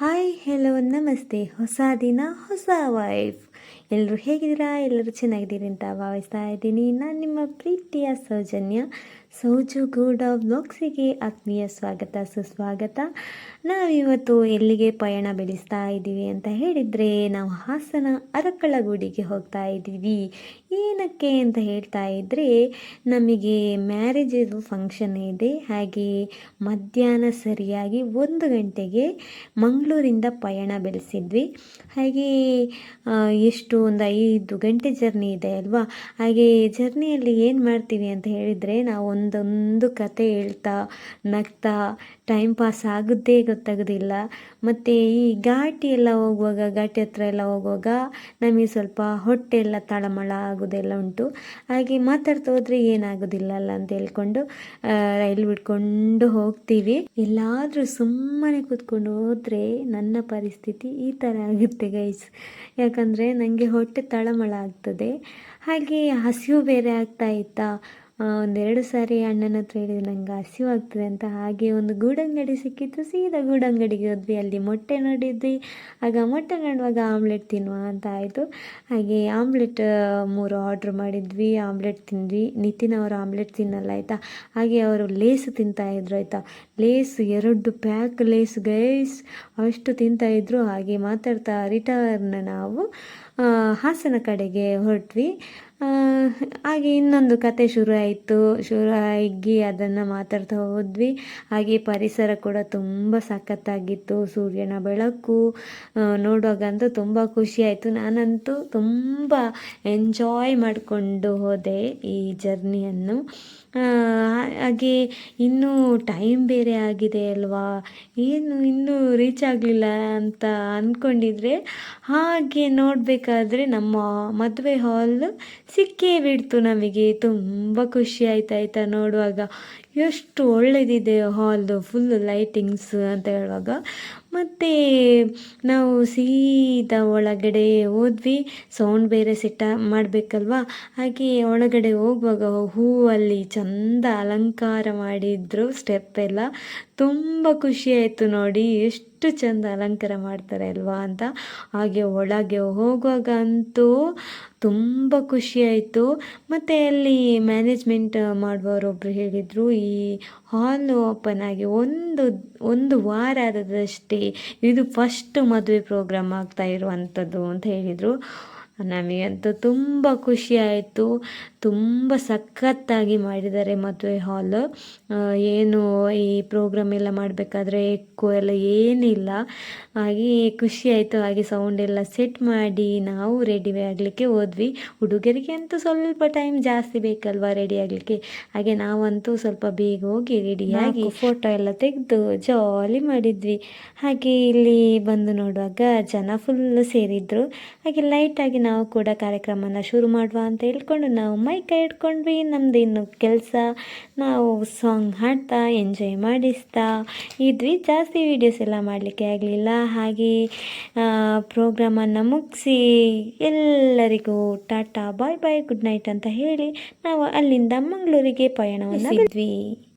Hi hello ನಮಸ್ತೆ. ಹೊಸ ದಿನ, ಹೊಸ ವೈಫ್ ಎಲ್ಲರೂ ಹೇಗಿದ್ದೀರಾ? ಎಲ್ಲರೂ ಚೆನ್ನಾಗಿದ್ದೀರಿ ಅಂತ ಭಾವಿಸ್ತಾ ಇದ್ದೀನಿ. ನಾನು ನಿಮ್ಮ ಪ್ರೀತಿಯ ಸೌಜನ್ಯ. ಸೌಜು ಗೌಡ ಬ್ಲಾಗ್ಸಿಗೆ ಆತ್ಮೀಯ ಸ್ವಾಗತ, ಸುಸ್ವಾಗತ. ನಾವಿವತ್ತು ಎಲ್ಲಿಗೆ ಪಯಣ ಬೆಳೆಸ್ತಾ ಇದ್ದೀವಿ ಅಂತ ಹೇಳಿದರೆ ನಾವು ಹಾಸನ ಅರಕಳಗೂಡಿಗೆ ಹೋಗ್ತಾ ಇದ್ದೀವಿ. ಏನಕ್ಕೆ ಅಂತ ಹೇಳ್ತಾ ಇದ್ದರೆ ನಮಗೆ ಮ್ಯಾರೇಜ್ ಫಂಕ್ಷನ್ ಇದೆ. ಹಾಗೆ ಮಧ್ಯಾಹ್ನ ಸರಿಯಾಗಿ ಒಂದು ಗಂಟೆಗೆ ಮಂಗಳೂರಿಂದ ಪಯಣ ಬೆಳೆಸಿದ್ವಿ. ಹಾಗೆ ಎಷ್ಟು ಒಂದು ಐದು ಗಂಟೆ ಜರ್ನಿ ಇದೆ ಅಲ್ವಾ? ಹಾಗೆ ಜರ್ನಿಯಲ್ಲಿ ಏನು ಮಾಡ್ತೀವಿ ಅಂತ ಹೇಳಿದರೆ ನಾವು ಒಂದೊಂದು ಕತೆ ಹೇಳ್ತಾ, ನಗ್ತಾ ಟೈಮ್ ಪಾಸ್ ಆಗೋದೇ ಗೊತ್ತಾಗೋದಿಲ್ಲ. ಮತ್ತು ಈ ಘಾಟಿ ಎಲ್ಲ ಹೋಗುವಾಗ, ಘಾಟಿ ಹತ್ರ ಎಲ್ಲ ಹೋಗುವಾಗ ನಮಗೆ ಸ್ವಲ್ಪ ಹೊಟ್ಟೆ ಎಲ್ಲ ತಳಮಳ ಆಗೋದೆಲ್ಲ ಉಂಟು. ಹಾಗೆ ಮಾತಾಡ್ತಾ ಹೋದರೆ ಏನಾಗೋದಿಲ್ಲ ಅಲ್ಲ ಅಂತ ಹೇಳ್ಕೊಂಡು ರೈಲು ಬಿಟ್ಕೊಂಡು ಹೋಗ್ತೀವಿ. ಎಲ್ಲಾದರೂ ಸುಮ್ಮನೆ ಕೂತ್ಕೊಂಡು ಹೋದರೆ ನನ್ನ ಪರಿಸ್ಥಿತಿ ಈ ಥರ ಆಗುತ್ತೆ ಗೈಸ್ ಯಾಕಂದರೆ ನನಗೆ ಹೊಟ್ಟೆ ತಳಮಳ ಆಗ್ತದೆ. ಹಾಗೆ ಹಸಿವು ಬೇರೆ ಆಗ್ತಾ ಇತ್ತಾ ಒಂದೆರಡು ಸಾರಿ ಅಣ್ಣನ ಹತ್ರ ಹೇಳಿದ್ರು, ನಂಗೆ ಹಸಿವಾಗ್ತದೆ ಅಂತ. ಹಾಗೆ ಒಂದು ಗೂಡಂಗಡಿ ಸಿಕ್ಕಿತ್ತು, ಸೀದಾ ಗೂಡಂಗಡಿಗೆ ಹೋದ್ವಿ. ಅಲ್ಲಿ ಮೊಟ್ಟೆ ನೋಡಿದ್ವಿ. ಆಗ ಮೊಟ್ಟೆ ನೋಡುವಾಗ ಆಮ್ಲೆಟ್ ತಿನ್ನುವ ಅಂತ ಆಯಿತು. ಹಾಗೆ ಆಮ್ಲೆಟ್ ಮೂರು ಆರ್ಡ್ರ್ ಮಾಡಿದ್ವಿ. ಆಮ್ಲೆಟ್ ತಿಂದ್ವಿ. ನಿತಿನ್ ಅವರು ಆಮ್ಲೆಟ್ ತಿನ್ನಲ್ಲ, ಆಯಿತಾ? ಹಾಗೆ ಅವರು ಲೇಸ್ ತಿಂತಾ ಇದ್ರು, ಆಯಿತಾ? ಲೇಸ್, ಎರಡು ಪ್ಯಾಕ್ ಲೇಸ್, ಗೈಸ್. ಅಷ್ಟು ತಿಂತಾ ಇದ್ರು. ಹಾಗೆ ಮಾತಾಡ್ತಾ ರಿಟರ್ನ್ ನಾವು ಹಾಸನ ಕಡೆಗೆ ಹೊರಟ್ವಿ. ಹಾಗೆ ಇನ್ನೊಂದು ಕತೆ ಶುರು ಆಯಿತು ಶುರು ಆಗಿ ಅದನ್ನು ಮಾತಾಡ್ತಾ ಹೋದ್ವಿ. ಹಾಗೆ ಪರಿಸರ ಕೂಡ ತುಂಬ ಸಖತ್ತಾಗಿತ್ತು. ಸೂರ್ಯನ ಬೆಳಕು ನೋಡುವಾಗಂತೂ ತುಂಬ ಖುಷಿಯಾಯಿತು. ನಾನಂತೂ ತುಂಬ ಎಂಜಾಯ್ ಮಾಡಿಕೊಂಡು ಹೋದೆ ಈ ಜರ್ನಿಯನ್ನು ಹಾಗೆ ಇನ್ನೂ ಟೈಮ್ ಬೇರೆ ಆಗಿದೆ ಅಲ್ವಾ? ಏನು ಇನ್ನೂ ರೀಚ್ ಆಗಲಿಲ್ಲ ಅಂತ ಅಂದ್ಕೊಂಡಿದ್ರೆ ಹಾಗೆ ನೋಡಬೇಕಾದ್ರೆ ನಮ್ಮ ಮದುವೆ ಹಾಲ್ ಸಿಕ್ಕೇ ಬಿಡ್ತು ನಮಗೆ. ತುಂಬ ಖುಷಿ ಆಯ್ತು ಆಯ್ತಾ ನೋಡುವಾಗ. ಎಷ್ಟು ಒಳ್ಳೆಯದಿದೆ ಹಾಲ್ದು ಫುಲ್ ಲೈಟಿಂಗ್ಸ್ ಅಂತ ಹೇಳುವಾಗ. ಮತ್ತು ನಾವು ಸೀದಾ ಒಳಗಡೆ ಹೋದ್ವಿ. ಸೌಂಡ್ ಬೇರೆ ಸೆಟ್ ಮಾಡಬೇಕಲ್ವಾ? ಹಾಗೆ ಒಳಗಡೆ ಹೋಗುವಾಗ ಹೂವಲ್ಲಿ ಚಂದ ಅಲಂಕಾರ ಮಾಡಿದ್ರು ಸ್ಟೆಪ್ ಎಲ್ಲ. ತುಂಬ ಖುಷಿಯಾಯಿತು ನೋಡಿ. ಎಷ್ಟು ಚಂದ ಅಲಂಕಾರ ಮಾಡ್ತಾರೆ ಅಲ್ವಾ ಅಂತ. ಹಾಗೆ ಒಳಗೆ ಹೋಗುವಾಗ ಅಂತೂ ತುಂಬ ಖುಷಿಯಾಯಿತು ಮತ್ತು ಅಲ್ಲಿ ಮ್ಯಾನೇಜ್ಮೆಂಟ್ ಮಾಡುವವರೊಬ್ಬರು ಹೇಳಿದರು ಹಾಲ್ ಓಪನ್ ಆಗಿ ಒಂದು ಒಂದು ವಾರ ಆದದಷ್ಟೇ ಇದು ಫಸ್ಟ್ ಮದುವೆ ಪ್ರೋಗ್ರಾಮ್ ಆಗ್ತಾ ಇರುವಂಥದ್ದು ಅಂತ ಹೇಳಿದರು. ನಮಗಂತೂ ತುಂಬ ಖುಷಿ ಆಯಿತು. ತುಂಬ ಸಖತ್ತಾಗಿ ಮಾಡಿದ್ದಾರೆ ಮದುವೆ ಹಾಲ್. ಏನು ಈ ಪ್ರೋಗ್ರಾಮ್ ಎಲ್ಲ ಮಾಡಬೇಕಾದ್ರೆ ಎಕ್ಕು ಎಲ್ಲ ಏನಿಲ್ಲ. ಹಾಗೆ ಖುಷಿಯಾಯಿತು ಹಾಗೆ ಸೌಂಡ್ ಎಲ್ಲ ಸೆಟ್ ಮಾಡಿ ನಾವು ರೆಡಿ ಆಗಲಿಕ್ಕೆ ಹೋದ್ವಿ. ಹುಡುಗರಿಗೆ ಅಂತೂ ಸ್ವಲ್ಪ ಟೈಮ್ ಜಾಸ್ತಿ ಬೇಕಲ್ವಾ ರೆಡಿ ಆಗಲಿಕ್ಕೆ? ಹಾಗೆ ನಾವಂತೂ ಸ್ವಲ್ಪ ಬೇಗ ಹೋಗಿ ರೆಡಿಯಾಗಿ ಫೋಟೋ ಎಲ್ಲ ತೆಗೆದು ಜಾಲಿ ಮಾಡಿದ್ವಿ. ಹಾಗೆ ಇಲ್ಲಿ ಬಂದು ನೋಡುವಾಗ ಜನ ಫುಲ್ ಸೇರಿದ್ರು. ಹಾಗೆ ಲೈಟಾಗಿ ನಾವು ಕೂಡ ಕಾರ್ಯಕ್ರಮನ ಶುರು ಮಾಡುವ ಅಂತ ಹೇಳ್ಕೊಂಡು ನಾವು ಮೈಕ ಇಟ್ಕೊಂಡ್ವಿ. ನಮ್ದು ಇನ್ನು ಕೆಲಸ. ನಾವು ಸಾಂಗ್ ಹಾಡ್ತಾ ಎಂಜಾಯ್ ಮಾಡಿಸ್ತಾ ಇದ್ವಿ ಜಾಸ್ತಿ ವೀಡಿಯೋಸ್ ಎಲ್ಲ ಮಾಡಲಿಕ್ಕೆ ಆಗಲಿಲ್ಲ. ಹಾಗೆ ಪ್ರೋಗ್ರಾಮನ್ನು ಮುಗಿಸಿ ಎಲ್ಲರಿಗೂ tata, bye bye good night ಅಂತ ಹೇಳಿ ನಾವು ಅಲ್ಲಿಂದ ಮಂಗಳೂರಿಗೆ ಪಯಣವನ್ನು ಬಿದ್ವಿ